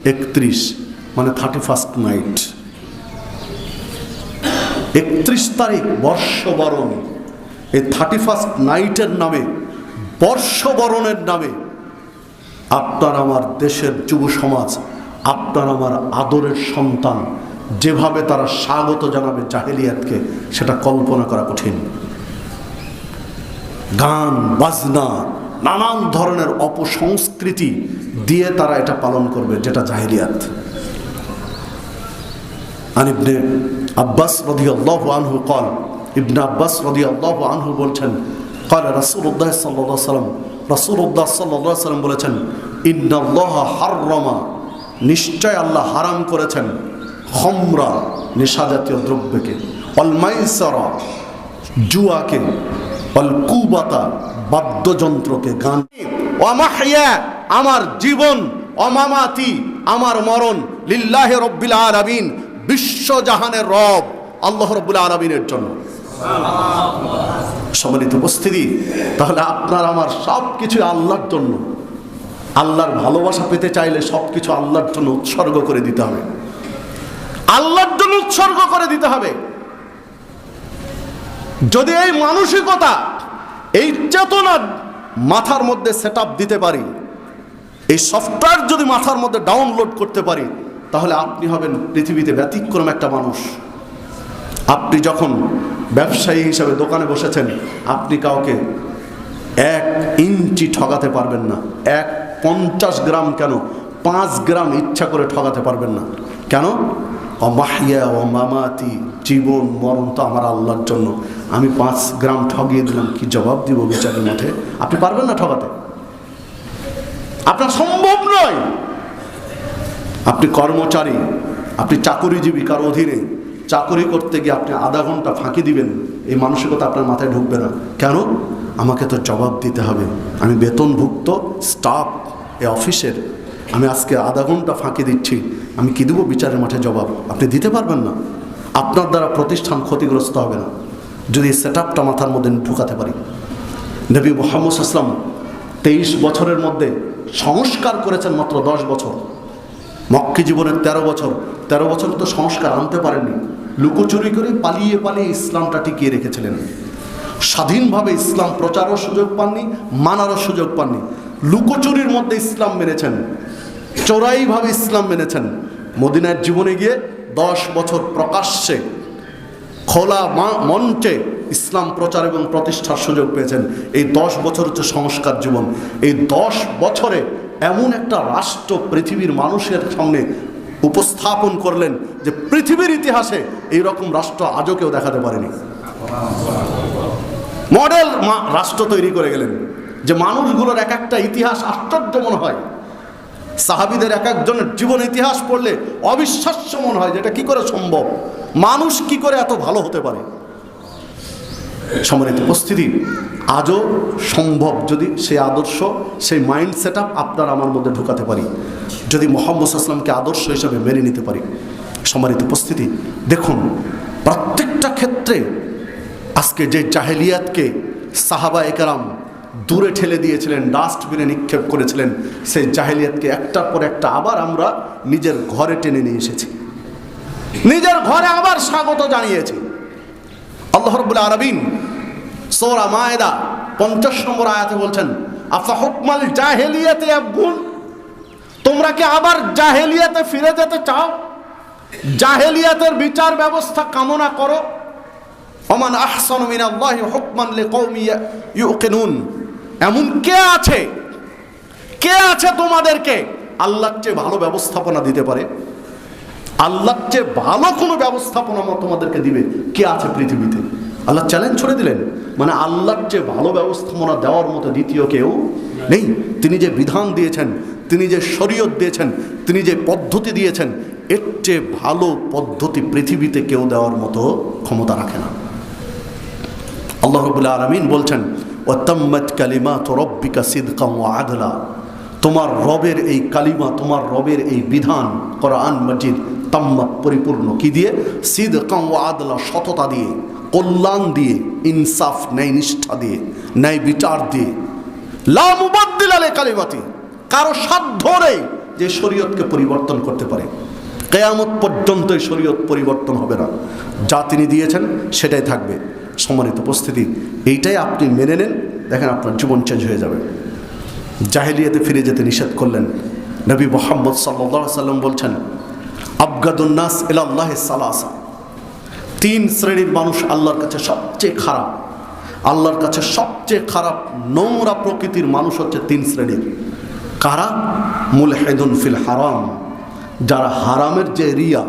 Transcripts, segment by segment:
একত্রিশ মানে thirty first night একত্রিশ তারিখ, বর্ষবরণ। এই থার্টি ফার্স্ট নাইটের নামে, বর্ষবরণের নামে, আপনার আমার দেশের যুব সমাজ, আপনার আমার আদরের সন্তান, যেভাবে তারা স্বাগত জানাবে জাহেলিয়াতকে, সেটা কল্পনা করা কঠিন। গান, বাজনা নানান ধরনের অপসংস্কৃতি দিয়ে তারা এটা পালন করবে, যেটা জাহিরিয়াত আর ইবনে আব্বাস রদি আল্লাহ আনহু কল ইবনে আব্বাস রদি আল্লাহ আনহু বলছেন কল রাসুল্লাহ সাল্লাহ সাল্লাম রাসুল্লাহ সাল্লাহ সাল্লাম বলেছেন ইন্দাল্লাহ হাররমা নিশ্চয় আল্লাহ হারাম করেছেন খমরা নেশা জাতীয় দ্রব্যকে অলমাইসারা জুয়াকে। বাদ্যযন্ত্রকে গান আমার জীবন, অমামাতি, আমার মরণ, লিল্লাহ রব্বিল আলামিন বিশ্বজাহানের রব, আল্লাহ রব্বুল আরবিনের জন্য। সম্মানিত উপস্থিতি, তাহলে আপনার আমার সব কিছু আল্লাহর জন্য। আল্লাহর ভালোবাসা পেতে চাইলে সব কিছু আল্লাহর জন্য উৎসর্গ করে দিতে হবে। আল্লাহর জন্য উৎসর্গ করে দিতে হবে। যদি এই মানসিকতা, এই চেতনা মাথার মধ্যে সেট দিতে পারি, এই সফটওয়্যার যদি মাথার মধ্যে ডাউনলোড করতে পারি, তাহলে আপনি হবেন পৃথিবীতে ব্যতিক্রম একটা মানুষ। আপনি যখন ব্যবসায়ী হিসাবে দোকানে বসেছেন, আপনি কাউকে এক ইঞ্চি ঠগাতে পারবেন না, এক পঞ্চাশ গ্রাম কেন, পাঁচ গ্রাম ইচ্ছা করে ঠগাতে পারবেন না। কেন? অমাহিয়া ও মামাতি, জীবন, মরণ তো আমার আল্লাহর জন্য। আমি পাঁচ গ্রাম ঠগিয়ে দিলাম, কি জবাব দিব বিচারের মাঠে আপনি পারবেন না ঠগাতে? আপনার সম্ভব নয়। আপনি কর্মচারী, আপনি চাকরিজীবী কার অধীনে। চাকরি করতে গিয়ে আপনি আধা ঘণ্টা ফাঁকি দিবেন, এই মানসিকতা আপনার মাথায় ঢুকবে না। কেন? আমাকে তো জবাব দিতে হবে। আমি বেতনভুক্ত স্টাফ এ অফিসের আমি আজকে আধা ঘণ্টা ফাঁকি দিচ্ছি। আমি কি দেবো বিচারের মাঠে জবাব? আপনি দিতে পারবেন না। আপনার দ্বারা প্রতিষ্ঠান ক্ষতিগ্রস্ত হবে না। যদি সেট আপটা মাথার মধ্যে ঢুকাতে পারি। নবী মোহাম্মদ আসলাম তেইশ বছরের মধ্যে সংস্কার করেছেন মাত্র দশ বছর। মক্কি জীবনের ১৩ বছর। ১৩ বছর তো সংস্কার আনতে পারেননি। লুকোচুরি করে পালিয়ে পালিয়ে ইসলামটা টিকিয়ে রেখেছিলেন। স্বাধীনভাবে ইসলাম প্রচারও সুযোগ পাননি, মানারও সুযোগ পাননি। লুকোচুরির মধ্যে ইসলাম মেনেছেন। চোরাইভাবে ইসলাম মেনেছেন। মদিনার জীবনে গিয়ে দশ বছর প্রকাশ্যে খোলা মঞ্চে ইসলাম প্রচার এবং প্রতিষ্ঠার সুযোগ পেয়েছেন। এই দশ বছর হচ্ছে সংস্কার জীবন। এই দশ বছরে এমন একটা রাষ্ট্র পৃথিবীর মানুষের সামনে উপস্থাপন করলেন যে পৃথিবীর ইতিহাসে এই রকম রাষ্ট্র আজও কেউ দেখাতে পারেনি। মডেল রাষ্ট্র তৈরি করে গেলেন। যে মানুষগুলোর এক একটা ইতিহাস আশ্চর্য মনে হয়। সাহাবিদের এক একজনের জীবন ইতিহাস পড়লে অবিশ্বাস্য মনে হয় যে এটা কি করে সম্ভব? মানুষ কি করে এত ভালো হতে পারে? সম্মানিত উপস্থিতি, আজও সম্ভব যদি সেই আদর্শ, সেই মাইন্ড সেট আপ আপনার আমার মধ্যে ঢুকাতে পারি। যদি মোহাম্মদ আসলামকে আদর্শ হিসাবে মেনে নিতে পারি। সম্মানিত উপস্থিতি, দেখুন, প্রত্যেকটা ক্ষেত্রে আজকে যে জাহেলিয়াতকে সাহাবা একরাম দূরে ঠেলে দিয়েছিলেন, ডাস্টবিনে নিক্ষেপ করেছিলেন। সেই জাহেলিয়াতকে একটার পর একটা আবার আমরা নিজের ঘরে টেনে নিয়ে এসেছি। নিজের ঘরে আবার স্বাগত জানিয়েছি। আল্লাহ রব্বুল আরবিন সৌরা মায়দা পঞ্চাশ নম্বর আয়াতে বলছেন, আফা হুকমাল জাহেলিয়াতে আবগুন? তোমরা কি আবার জাহেলিয়াতে ফিরে যেতে চাও? জাহেলিয়াতের বিচার ব্যবস্থা কামনা করো। ওমান আহসান মিনাল্লাহি হুকমান লিকৌমি ইউকিনুন। এমন কে আছে? কে আছে তোমাদেরকে আল্লাহর চেয়ে ভালো ব্যবস্থাপনা দিতে পারে? আল্লাহর চেয়ে ভালো কোনো ব্যবস্থাপনা তোমাদেরকে দিবে? কে আছে পৃথিবীতে? আল্লাহ চ্যালেঞ্জ ছড়ে দিলেন। মানে আল্লাহর চেয়ে ভালো ব্যবস্থাপনা দেওয়ার মতো দ্বিতীয় কেউ নেই। তিনি যে বিধান দিয়েছেন, তিনি যে শরীয়ত দিয়েছেন, তিনি যে পদ্ধতি দিয়েছেন, এর চেয়ে ভালো পদ্ধতি পৃথিবীতে কেউ দেওয়ার মতো ক্ষমতা রাখে না। আল্লাহ রবুল্লা আলমিন বলছেন ওয়াত্তাম্মাত কালিমাত রব্বিকা সিদকাম ওয়া আদলা। তোমার রবের এই কালিমা, তোমার রবের এই বিধান কোরআন মজিদ তাম্মাত পরিপূর্ণ কি দিয়ে? সিদকাম ওয়া আদলা সততা দিয়ে, কল্যাণ দিয়ে, ইনসাফ, ন্যায় নিষ্ঠা দিয়ে, ন্যায় বিচার দিয়ে। লা মুবাদ্দিল আলে কালিমাতি। কারও সাধ্য নেই যে শরীয়তকে পরিবর্তন করতে পারে। কেয়ামত পর্যন্ত এই শরীয়ত পরিবর্তন হবে না। যা তিনি দিয়েছেন, সেটাই থাকবে। সম্মানিত উপস্থিতি, এইটাই আপনি মেনে নেন, দেখেন আপনার জীবন চেঞ্জ হয়ে যাবে। জাহেলিয়াতে ফিরে যেতে নিষেধ করলেন। নবী মোহাম্মদ সাল্লা সাল্লাম বলছেন আবগাদুন্নাস এলাল্লাহ সালাসা। তিন শ্রেণির মানুষ আল্লাহর কাছে সবচেয়ে খারাপ। আল্লাহর কাছে সবচেয়ে খারাপ নোংরা প্রকৃতির মানুষ হচ্ছে তিন শ্রেণির। কারা? মুলহেদুন ফিল হারাম। যারা হারামের যে এরিয়া,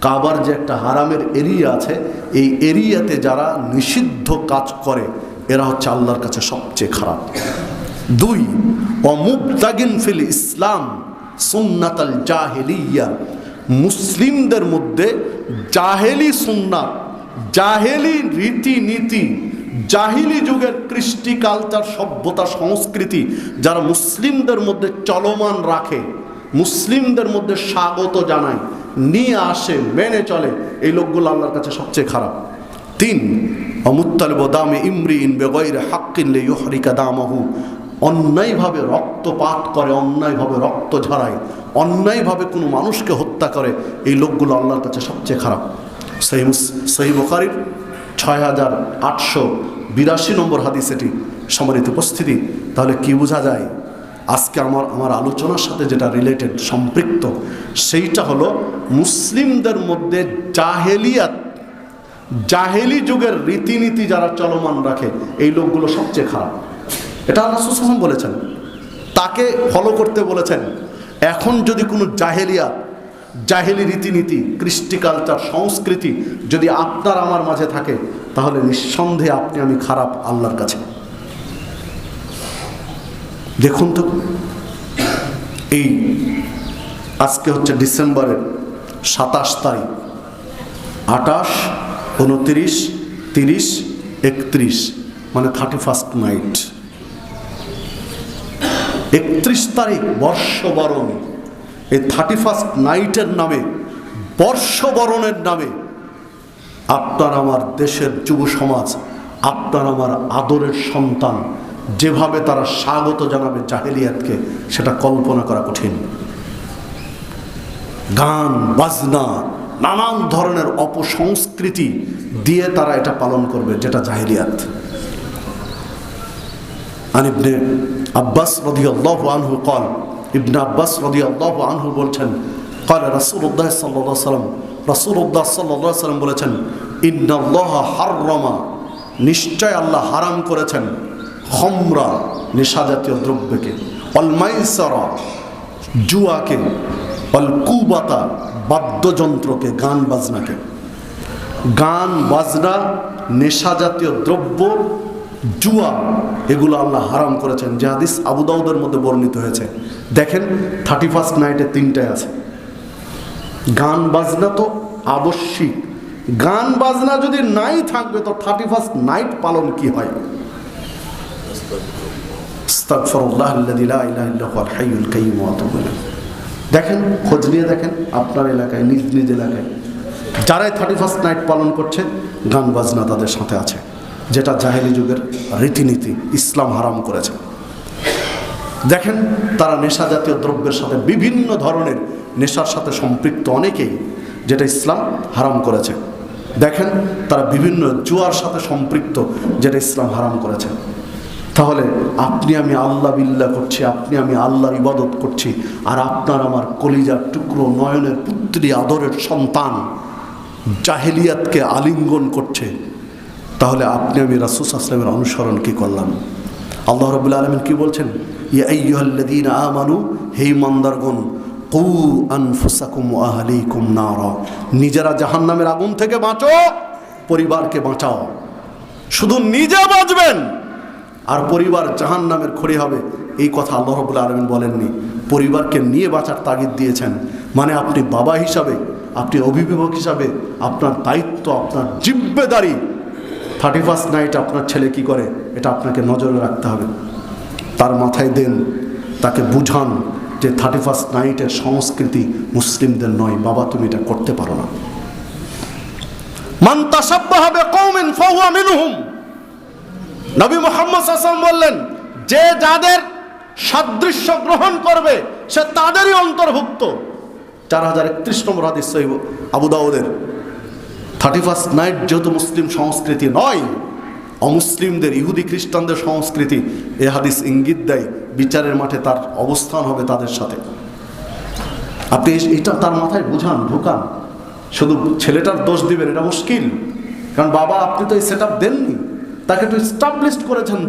কাবার যে একটা হারামের এরিয়া আছে, এই এরিয়াতে যারা নিষিদ্ধ কাজ করে, এরা হচ্ছে আল্লাহর কাছে সবচেয়ে খারাপ। দুই, অমুবতাগিন ফিল ইসলাম সুন্নাতাল জাহেলিয়া। মুসলিমদের মধ্যে জাহেলি সুন্নাত, জাহেলি রীতিনীতি, জাহিলি যুগের কৃষ্টি কালচার সভ্যতা সংস্কৃতি, যারা মুসলিমদের মধ্যে চলমান রাখে মুসলিমদের মধ্যে স্বাগত জানায় নিয়ে আসে, মেনে চলে। এই লোকগুলো আল্লাহর কাছে সবচেয়ে খারাপ। তিন, অমুত্তালিব দামে ইমরি ইন বেগৈর হাক্কিনলে ইহরিকা দামাহু। অন্যায়ভাবে রক্তপাত করে, অন্যায়ভাবে রক্ত ঝরায়, অন্যায়ভাবে কোনো মানুষকে হত্যা করে, এই লোকগুলো আল্লাহর কাছে সবচেয়ে খারাপ। সেই সেই বোখারির ছয় হাজার আটশো বিরাশি নম্বর হাদিস এটি। উপস্থিতি, তাহলে কি বোঝা যায়? আজকে আমার আমার আলোচনার সাথে যেটা রিলেটেড সম্পৃক্ত, সেইটা হলো মুসলিমদের মধ্যে জাহেলিয়াত, জাহেলি যুগের রীতিনীতি যারা চলমান রাখে, এই লোকগুলো সবচেয়ে খারাপ। এটা আল্লাহ সুসাম বলেছেন। তাকে ফলো করতে বলেছেন। এখন যদি কোনো জাহেলিয়া জাহেলি রীতিনীতি, কৃষ্টি কালচার সংস্কৃতি যদি আপনার আমার মাঝে থাকে, তাহলে নিঃসন্দেহে আপনি আমি খারাপ আল্লাহর কাছে। দেখুন তো, এই আজকে হচ্ছে ডিসেম্বরের সাতাশ তারিখ আটাশ উনত্রিশ, তিরিশ, একত্রিশ মানে থার্টি ফার্স্ট নাইট একত্রিশ তারিখ বর্ষবরণ, এই থার্টি ফার্স্ট নাইটের নামে, বর্ষবরণের নামে, আপনার আমার দেশের যুব সমাজ আপনার আমার আদরের সন্তান যেভাবে তারা স্বাগত জানাবে জাহেলিয়াতকে, সেটা কল্পনা করা কঠিন। গান, বাজনা, নানান ধরনের অপসংস্কৃতি দিয়ে তারা এটা পালন করবে, যেটা জাহেলিয়াত। ইবনে আব্বাস আনহু কল ইবনে আব্বাস আনহু বলছেন কল সাল্লাম সাল্লাম বলেছেন নিশ্চয় আল্লাহ হারাম করেছেন। খমরা নেশা জাতীয় দ্রব্যকে অলমাইসারা জুয়াকে। অল কুবাতা, বাদ্যযন্ত্রকে গান বাজনাকে গান বাজনা নেশা জাতীয় দ্রব্য, জুয়া, এগুলো আল্লাহ হারাম করেছেন। যে হাদিস আবু দাউদের মধ্যে বর্ণিত হয়েছে। দেখেন থার্টি ফার্স্ট নাইটে তিনটায় আছে। গান বাজনা তো আবশ্যিক। গান বাজনা যদি নাই থাকবে, তো থার্টি ফার্স্ট নাইট পালন কি হয়? দেখেন, খোঁজ নিয়ে দেখেন আপনার এলাকায়, নিজ নিজ এলাকায় যারাই থার্টি ফার্স্ট নাইট পালন করছে, গান বাজনা তাদের সাথে আছে, যেটা জাহেলি যুগের রীতিনীতি, ইসলাম হারাম করেছে। দেখেন, তারা নেশা জাতীয় দ্রব্যের সাথে বিভিন্ন ধরনের নেশার সাথে সম্পৃক্ত অনেকেই, যেটা ইসলাম হারাম করেছে। দেখেন, তারা বিভিন্ন জুয়ার সাথে সম্পৃক্ত, যেটা ইসলাম হারাম করেছে। তাহলে আপনি আমি আল্লাহ বিল্লাহ করছি, আপনি আমি আল্লাহর ইবাদত করছি, আর আপনার আমার কলিজার টুকরো, নয়নের পুত্রী, আদরের সন্তান, জাহেলিয়াতকে আলিঙ্গন করছে। তাহলে আপনি আমি রাসুস আসলামের অনুসরণ কি করলাম? আল্লাহ রবুল্লা আলমিন কি বলছেন? ইয়াইয়ুহাল্লাযীন আমানু, হে ইমানদারগণ, কু আনফুসাকুম আহলিকুম নারা। নিজেরা জাহান্নামের আগুন থেকে বাঁচো, পরিবারকে বাঁচাও। শুধু নিজে বাঁচবেন আর পরিবার জাহান নামের খড়ি হবে। এই কথা আল্লাহ রবুল্লা আলমিন বলেননি। পরিবারকে নিয়ে বাঁচার তাগিদ দিয়েছেন। মানে আপনি বাবা হিসাবে, আপনি অভিভাবক হিসাবে, আপনার দায়িত্ব, আপনার জিব্বেদারি থার্টি ফার্স্ট নাইট আপনার ছেলে কি করে? এটা আপনাকে নজরে রাখতে হবে। তার মাথায় দেন, তাকে বুঝান যে থার্টি ফার্স্ট নাইটের সংস্কৃতি মুসলিমদের নয়। বাবা, তুমি এটা করতে পারো না। মান তাসাব্বাহা বিকওমিন ফাহুয়া মিনহুম। নবী মোহাম্মদ আসলাম বললেন, যে যাদের সাদৃশ্য গ্রহণ করবে, সে তাদেরই অন্তর্ভুক্ত। চার হাজার একত্রিশ নম্বর হাদিস সহিহ আবু দাউদের। থার্টি ফার্স্ট নাইট যেহেতু মুসলিম সংস্কৃতি নয়, অমুসলিমদের, ইহুদি খ্রিস্টানদের সংস্কৃতি, এ হাদিস ইঙ্গিত দেয় বিচারের মাঠে তার অবস্থান হবে তাদের সাথে। আপনি এটা তার মাথায় বুঝান, ঢুকান। শুধু ছেলেটার দোষ দিবেন, এটা মুশকিল। কারণ বাবা, আপনি তো এই সেট দেননি। তাকে একটু স্টাবলিশ করেছেন